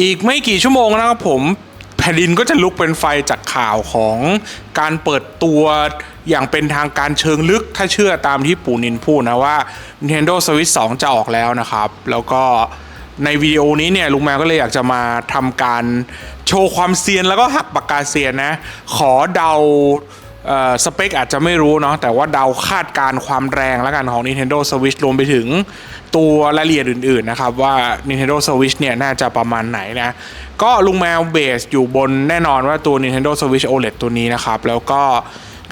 อีกไม่กี่ชั่วโมงนะครับผมแผ่นดินก็จะลุกเป็นไฟจากข่าวของการเปิดตัวอย่างเป็นทางการเชิงลึกถ้าเชื่อตามที่ปู่นินพูดนะว่า Nintendo Switch 2 จะออกแล้วนะครับ แล้วก็ในวิดีโอนี้เนี่ยลุงแมวก็เลยอยากจะมาทำการโชว์ความเซียนแล้วก็หักปากกาเซียนนะ ขอเดา สเปคอาจจะไม่รู้เนาะแต่ว่าเดาคาดการความแรงแล้วกันของ Nintendo Switch รวมไปถึงตัวรายละเอียดอื่นๆนะครับ ว่า Nintendo Switch เนี่ยน่าจะประมาณไหนนะ ก็ลุงแมวเบสอยู่บนแน่นอนว่าตัว Nintendo Switch OLED ตัวนี้นะครับ แล้วก็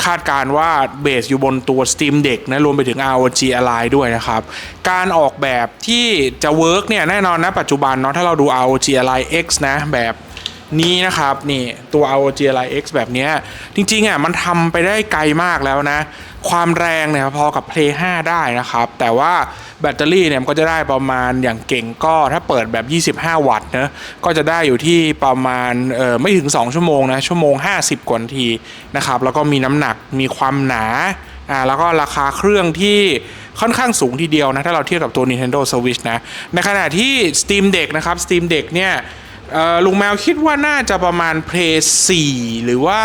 คาดการว่าเบสอยู่บนตัว Steam Deck นะรวมไปถึง ROG Ally ด้วยนะครับ การออกแบบที่จะเวิร์กเนี่ยแน่นอนนะปัจจุบันเนาะถ้าเราดู ROG Ally X นะแบบ นี้นะครับนี่ตัว ROG Ally X แบบนี้จริงๆอะมันทำไปได้ไกลมากแล้วนะ ความแรงเนี่ยพอกับ Play 5 ได้นะครับ แต่ว่าแบตเตอรี่เนี่ยมันก็จะได้ประมาณอย่างเก่งก็ถ้าเปิดแบบ 25 วัตต์นะก็จะได้อยู่ที่ประมาณเออไม่ถึง 2 ชั่วโมงนะ ชั่วโมง 50 กว่านาทีนะครับแล้วก็มีน้ำหนักมีความหนาอ่าแล้วก็ราคาเครื่องที่ค่อนข้างสูงทีเดียวนะ ถ้าเราเทียบกับตัว Nintendo Switch นะ ในขณะที่ Steam Deck นะครับ Steam Deck เนี่ย ลุงแมวคิดว่าน่าจะประมาณ Play 4หรือว่า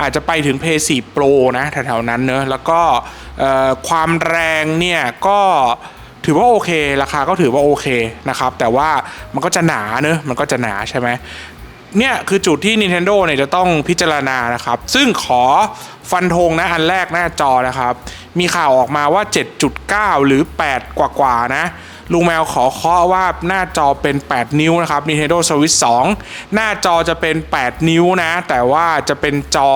อาจจะไปถึง Play 4 Pro นะแถวๆนั้นเนอะแล้วก็ความแรงเนี่ยก็ถือว่าโอเค ราคาก็ถือว่าโอเคนะครับ แต่ว่ามันก็จะหนาเนอะมันก็จะหนาใช่ไหมเนี่ยคือจุดที่ Nintendo เนี่ยจะต้องพิจารณานะครับ ซึ่งขอฟันธงนะอันแรกหน้าจอนะครับ มีข่าวออกมาว่า 7.9 หรือ 8 กว่าๆนะ ลุงแมวขอเคาะว่าหน้าจอเป็น 8 นิ้วนะครับ Nintendo Switch 2 หน้าจอจะเป็น 8 นิ้วนะ แต่ว่าจะเป็นจอ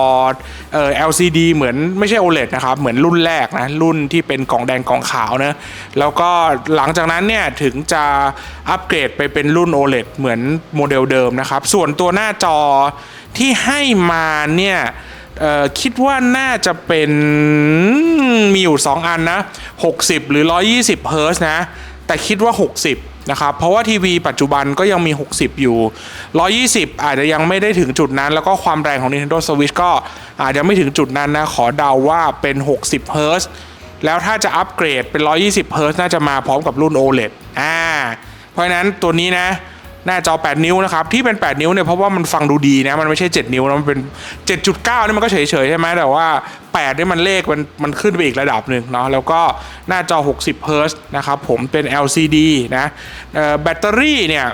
เอ่อ LCD เหมือนไม่ใช่ OLED นะครับ เหมือนรุ่นแรกนะ รุ่นที่เป็นกล่องแดงกล่องขาวนะ แล้วก็หลังจากนั้นเนี่ยถึงจะอัปเกรดไปเป็นรุ่น OLED เหมือนโมเดลเดิมนะครับ ส่วนตัวหน้าจอที่ให้มาเนี่ยคิดว่าน่าจะเป็นมีอยู่ 2 อันนะ 60 หรือ 120 เฮิร์ตซ์นะ แต่คิดว่า 60 นะครับ เพราะว่าทีวีปัจจุบันก็ยังมี 60 อยู่ 120 อาจจะยังไม่ได้ถึงจุดนั้น แล้วก็ความแรงของ Nintendo Switch ก็อาจจะไม่ถึงจุดนั้นนะ ขอเดาว่าเป็น 60เฮิร์ตซ์แล้วถ้าจะอัปเกรดเป็น 120เฮิร์ตซ์น่าจะมาพร้อมกับรุ่น OLED อ่า เพราะฉะนั้นตัวนี้นะ หน้าจอ 8 นิ้วนะครับ ที่เป็น 8 นิ้วเนี่ยเพราะว่ามันฟังดูดีนะมันไม่ใช่ 7 นิ้วนะมันเป็น 7.9นี่มันก็เฉยๆใช่ไหมแต่ว่า 8 นี่มันเลขมันมันขึ้นไปอีกระดับหนึ่งเนาะแล้วก็หน้าจอ 60เฮิร์ตนะครับผมเป็น LCD นะแบตเตอรี่เนี่ย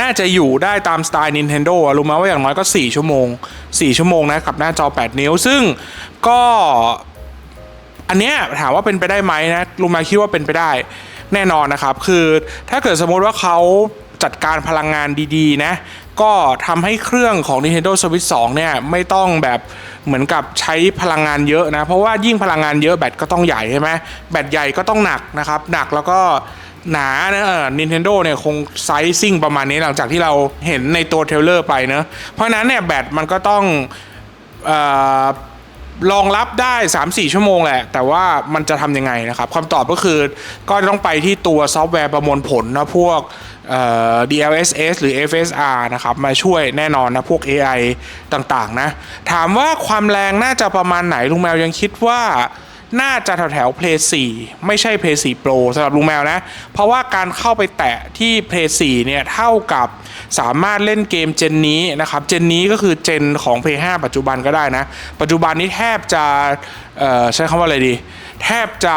น่าจะอยู่ได้ตามสไตล์ Nintendo อะรู้ไหมว่าอย่างน้อยก็ 4 ชั่วโมง 4 ชั่วโมงนะกับหน้าจอ 8 นิ้ว ซึ่งก็อันเนี้ยถามว่าเป็นไปได้ไหมนะลุงมาคิดว่าเป็นไปได้แน่นอนนะครับ คือถ้าเกิดสมมติว่าเขา จัดการพลังงานดีๆนะ ก็ทำให้เครื่องของ Nintendo Switch 2 เนี่ยไม่ต้องแบบเหมือนกับใช้พลังงานเยอะนะ เพราะว่ายิ่งพลังงานเยอะแบตก็ต้องใหญ่ใช่ไหมแบตใหญ่ก็ต้องหนักนะครับ หนักแล้วก็หนานะเออ Nintendo เนี่ยคงไซซิ่งประมาณนี้หลังจากที่เราเห็นในตัวเทรลเลอร์ไปเนะเพราะฉะนั้นเนี่ยแบตมันก็ต้องเอ่อ รองรับได้ 3-4 ชั่วโมงแหละ แต่ว่ามันจะทำยังไงนะครับคำตอบก็คือก็ต้องไปที่ตัวซอฟต์แวร์ประมวลผลนะพวก DLSS หรือ FSR นะครับ มาช่วยแน่นอนนะ พวก AI ต่างๆ นะ ถามว่าความแรงน่าจะประมาณไหนลุงแมวยังคิดว่า น่าจะแถวแถว Play 4 ไม่ใช่ Play 4 Pro สำหรับลุงแมวนะ เพราะว่าการเข้าไปแตะที่ Play 4 เนี่ย เท่ากับสามารถเล่นเกมเจนนี้นะครับ เจนนี้ก็คือเจนของ Play 5 ปัจจุบันก็ได้นะ ปัจจุบันนี้แทบจะใช้คำว่าอะไรดี แทบจะ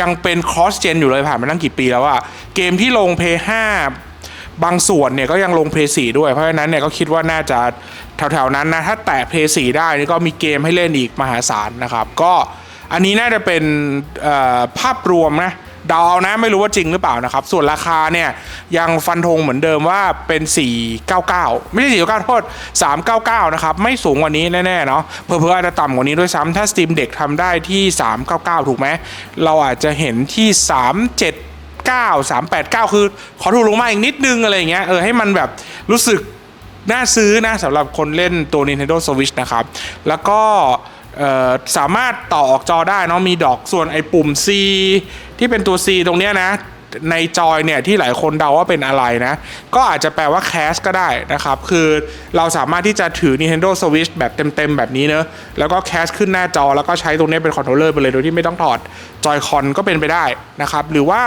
ยังเป็น cross gen อยู่เลยผ่านมาตั้งกี่ปีแล้วอะเกมที่ลง Play 5บางส่วนเนี่ยก็ยังลง Play 4ด้วย เพราะฉะนั้นเนี่ยก็คิดว่าน่าจะแถวๆนั้นนะ ถ้าแตะ Play 4ได้นี่ก็มีเกมให้เล่นอีกมหาศาลนะครับ ก็ อันนี้น่าจะเป็นภาพรวมนะเดาเอานะไม่รู้ว่าจริงหรือเปล่านะครับ ส่วนราคาเนี่ยยังฟันธงเหมือนเดิมว่าเป็น 499 ไม่ใช่ 499 โทษ 399 นะครับ ไม่สูงกว่านี้แน่ๆเนาะเพิ่มๆอาจจะต่ำกว่านี้ด้วยซ้ำถ้า Steam Deck ทำได้ที่ 399 ถูกไหม เราอาจจะเห็นที่ 37 9 389 คือขอถูกลงมาอีกนิดนึงอะไรอย่างเงี้ยเออให้มันแบบรู้สึกน่าซื้อนะสำหรับคนเล่นตัว Nintendo Switch นะครับ แล้วก็ สามารถต่อออกจอได้เนาะมีดอกส่วนไอ้ปุ่ม C ที่เป็นตัว C ตรงเนี้ยนะในจอยเนี่ยที่หลายคนเดาว่าเป็นอะไรนะ ก็อาจจะแปลว่า cache ก็ได้นะครับ คือเราสามารถที่จะถือ Nintendo Switch แบบเต็มๆ แบบนี้เนอะแล้วก็ cache ขึ้นหน้าจอแล้วก็ใช้ตรงนี้เป็นคอนโทรลเลอร์ไปเลย โดยที่ไม่ต้องถอดจอยคอนก็เป็นไปได้นะครับ หรือว่า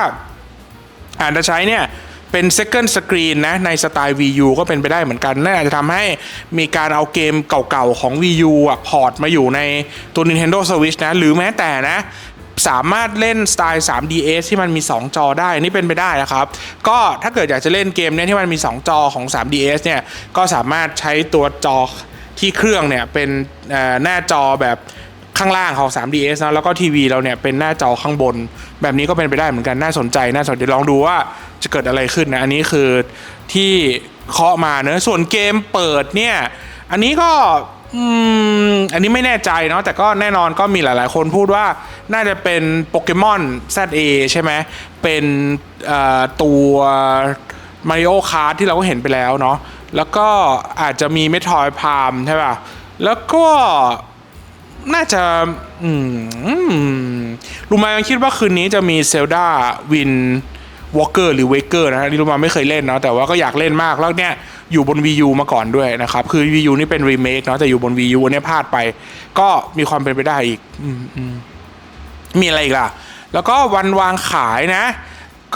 อาจจะใช้เนี่ย เป็น second screen นะในสไตล์ VU ก็เป็นไปได้เหมือนกันน่าจะทำให้มีการเอาเกมเก่าๆของ VU อะพอร์ตมาอยู่ในตัว Nintendo Switch นะ หรือแม้แต่นะสามารถเล่นสไตล์ 3DS ที่มันมี 2 จอได้ นี่เป็นไปได้นะครับ ก็ถ้าเกิดอยากจะเล่นเกมเนี้ยที่มันมี 2 จอของ 3DS เนี่ย ก็สามารถใช้ตัวจอที่เครื่องเนี่ยเป็นหน้าจอแบบ ข้างล่างของ 3DS นะแล้วก็ทีวีเราเนี่ยเป็นหน้าจอข้างบน แบบนี้ก็เป็นไปได้เหมือนกันน่าสนใจน่าสนใจลองดูว่าจะเกิดอะไรขึ้นนะอันนี้คือที่เคาะมาเนอะส่วนเกมเปิดเนี่ยอันนี้ก็อืมอันนี้ไม่แน่ใจเนาะแต่ก็แน่นอนก็มีหลายๆ คนพูดว่าน่าจะเป็นโปเกมอน ZA ใช่ไหมเป็นตัวมาริโอคาร์ทที่เราก็เห็นไปแล้วเนาะแล้วก็อาจจะมีเมทรอยพามใช่ป่ะ แล้วก็ น่าจะอืมลูมายังคิดว่าคืนนี้จะมีเซลดาวินวอลเกอร์หรือเวเกอร์นะฮะนี่ลูมาไม่เคยเล่นเนาะแต่ว่าก็อยากเล่นมากแล้วเนี่ยอยู่บน Wii U มาก่อนด้วยนะครับ คือ Wii U นี่เป็นรีเมคเนาะแต่อยู่บน Wii U เนี่ยพลาดไป ก็มีความเป็นไปได้อีกอืมอืมมีอะไรอีกล่ะ แล้วก็วันวางขายนะ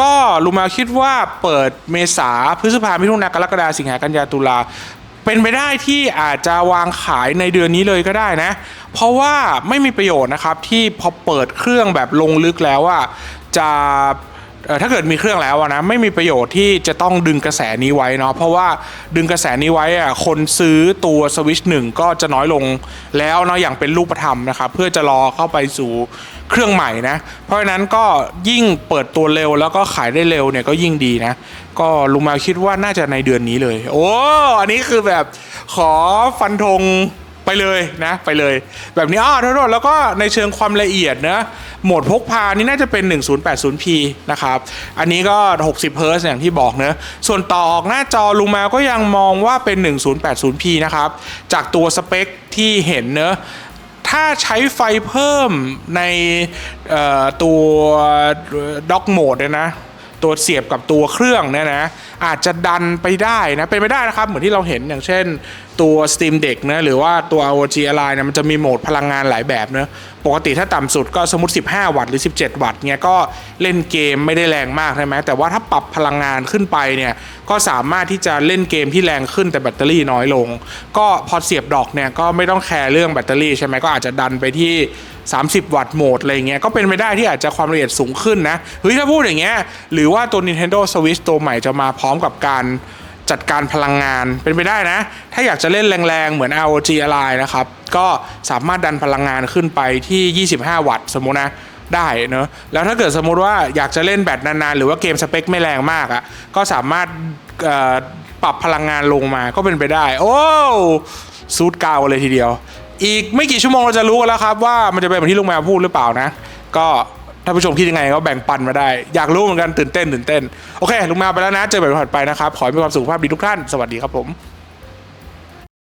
ก็ลูมาคิดว่าเปิดเมษาพฤษภามิถุนากรกฎาสิงหากันยาตุลา เป็นไปได้ที่อาจจะวางขายในเดือนนี้เลยก็ได้นะ เพราะว่าไม่มีประโยชน์นะครับที่พอเปิดเครื่องแบบลงลึกแล้วอะจะ ถ้าเกิดมีเครื่องแล้วนะไม่มีประโยชน์ที่จะต้องดึงกระแสนี้ไว้เนาะเพราะว่าดึงกระแสนี้ไว้อะคนซื้อตัวสวิชหนึ่งก็จะน้อยลงแล้วเนาะอย่างเป็นรูปธรรมนะครับเพื่อจะรอเข้าไปสู่เครื่องใหม่นะเพราะฉะนั้นก็ยิ่งเปิดตัวเร็วแล้วก็ขายได้เร็วเนี่ยก็ยิ่งดีนะ ก็ลุงมาคิดว่าน่าจะในเดือนนี้เลย โอ้อันนี้คือแบบขอฟันธง ไปเลยนะไปเลย แบบนี้อ้อโทษๆแล้วก็ในเชิงความละเอียดนะโหมดพกพานี่น่าจะเป็น 1080p นะครับ อันนี้ก็ 60 Hz อย่างที่บอกเนะส่วนต่อออกหน้าจอลุงมาก็ยังมองว่าเป็น 1080p นะครับ จากตัวสเปคที่เห็นเนอะถ้าใช้ไฟเพิ่มในตัวด็อกโหมดเนี่ยนะ ตัวเสียบกับตัวเครื่องเนี่ยนะอาจจะดันไปได้นะเป็นไปได้นะครับ เหมือนที่เราเห็นอย่างเช่นตัว Steam Deck นะหรือว่าตัว ROG Ally เนี่ยมันจะมีโหมดพลังงานหลายแบบนะปกติถ้าต่ำสุดก็สมมติ 15 วัตต์หรือ 17 วัตต์เนี่ยก็เล่นเกมไม่ได้แรงมากใช่ไหมแต่ว่าถ้าปรับพลังงานขึ้นไปเนี่ยก็สามารถที่จะเล่นเกมที่แรงขึ้นแต่แบตเตอรี่น้อยลง ก็พอเสียบดอกเนี่ยก็ไม่ต้องแคร์เรื่องแบตเตอรี่ใช่ไหมก็อาจจะดันไปที่ 30 วัตต์โหมดอะไรเงี้ยก็เป็นไปได้ที่อาจจะความละเอียดสูงขึ้นนะเฮ้ยถ้าพูดอย่างเงี้ยหรือว่าตัว Nintendo Switch ตัวใหม่จะมาพร้อมกับการจัดการพลังงานเป็นไปได้นะ ถ้าอยากจะเล่นแรงๆ เหมือน ROG Ally นะครับ ก็สามารถดันพลังงานขึ้นไปที่ 25 วัตต์สมมุตินะได้เนอะแล้วถ้าเกิดสมมุติว่าอยากจะเล่นแบตนานๆ หรือว่าเกมสเปคไม่แรงมากอะ่ะก็สามารถปรับพลังงานลงมาก็เป็นไปได้ โอ้ซูดกาวเลยทีเดียว อีกไม่กี่ชั่วโมงเราจะรู้กันแล้วครับว่ามันจะเป็นเหมือนที่ลุงแมวพูดหรือเปล่านะ ก็ท่านผู้ชมคิดยังไงก็แบ่งปันมาได้ อยากรู้เหมือนกันตื่นเต้นตื่นเต้น โอเคลุงแมวไปแล้วนะ เจอกันใหม่วันถัดไปนะครับ ขอให้มีความสุขภาพดีทุกท่าน สวัสดีครับผม